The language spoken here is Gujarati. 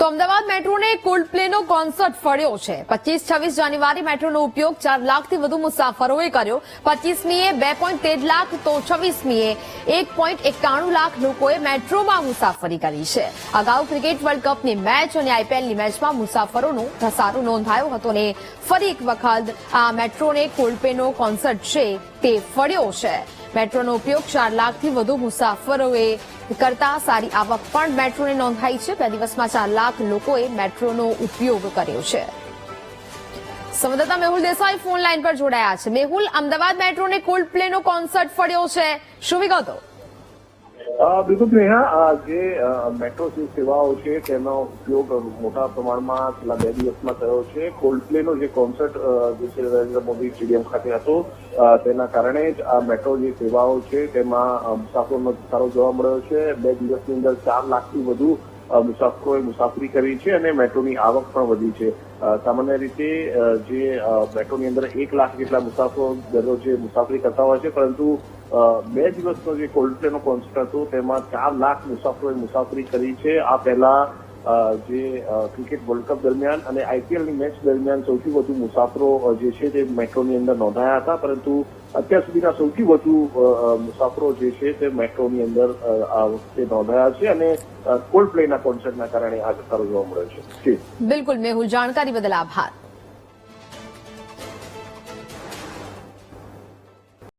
તો અમદાવાદ મેટ્રોને કોલ્ડ પ્લેનો કોન્સર્ટ ફળ્યો છે. પચીસ, છવ્વીસ જાન્યુઆરી મેટ્રોનો ઉપયોગ ચાર લાખથી વધુ મુસાફરોએ કર્યો. પચીસમીએ બે પોઈન્ટ તેર લાખ, તો છવ્વીસમીએ એક પોઈન્ટ એકાણું લાખ લોકોએ મેટ્રોમાં મુસાફરી કરી છે. અગાઉ ક્રિકેટ વર્લ્ડ કપની મેચ અને આઈપીએલની મેચમાં મુસાફરોનો ઘસારો નોંધાયો હતો અને ફરી એક વખત આ મેટ્રોને કોલ્ડ પ્લેનો કોન્સર્ટ છે તે ફળ્યો છે. મેટ્રોનો ઉપયોગ ચાર લાખથી વધુ મુસાફરોએ કરતા સારી આવક પણ મેટ્રોને નોંધાઈ છે. બે દિવસમાં ચાર લાખ લોકોએ મેટ્રોનો ઉપયોગ કર્યો છે. સંવાદદાતા મેહુલ દેસાઈ ફોન લાઈન પર જોડાયા છે. મેહુલ, અમદાવાદ મેટ્રોને કોલ્ડ પ્લેનો કોન્સર્ટ ફળ્યો છે. શું વિગતો? બિલકુલ નેહા અ, જે મેટ્રો સેવાઓ છે તેનો ઉપયોગ મોટા પ્રમાણમાં છેલ્લા બે દિવસમાં થયો છે. કોલ્ડ પ્લેનો જે કોન્સર્ટ જે છે નરેન્દ્ર મોદી સ્ટેડિયમ ખાતે હતો તેના કારણે જ આ મેટ્રો જે સેવાઓ છે તેમાં મુસાફરોનો સારો જોવા મળ્યો છે. બે દિવસની અંદર ચાર લાખથી વધુ મુસાફરોએ મુસાફરી કરી છે અને મેટ્રોની આવક પણ વધી છે. સામાન્ય રીતે જે મેટ્રોની અંદર એક લાખ જેટલા મુસાફરો દરરોજ મુસાફરી કરતા હોય છે પરંતુ બે દિવસનો જે કોલ્ડ પ્લેનો કોન્સર્ટ હતો, તેમાં ચાર લાખ મુસાફરોએ મુસાફરી કરી છે. આ પહેલા જે ક્રિકેટ વર્લ્ડ કપ દરમિયાન અને આઈપીએલની મેચ દરમિયાન સૌથી વધુ મુસાફરો જે છે તે મેટ્રોની અંદર નોંધાયા હતા. પરંતુ અત્યાર સુધીના સૌથી વધુ મુસાફરો જે છે તે મેટ્રોની અંદર આ વખતે નોંધાયા છે અને કોલ્ડ પ્લેના કોન્સર્ટના કારણે આ ઘટાડો જોવા મળ્યો છે. બિલકુલ. મેહુલ, જાણકારી બદલ આભાર.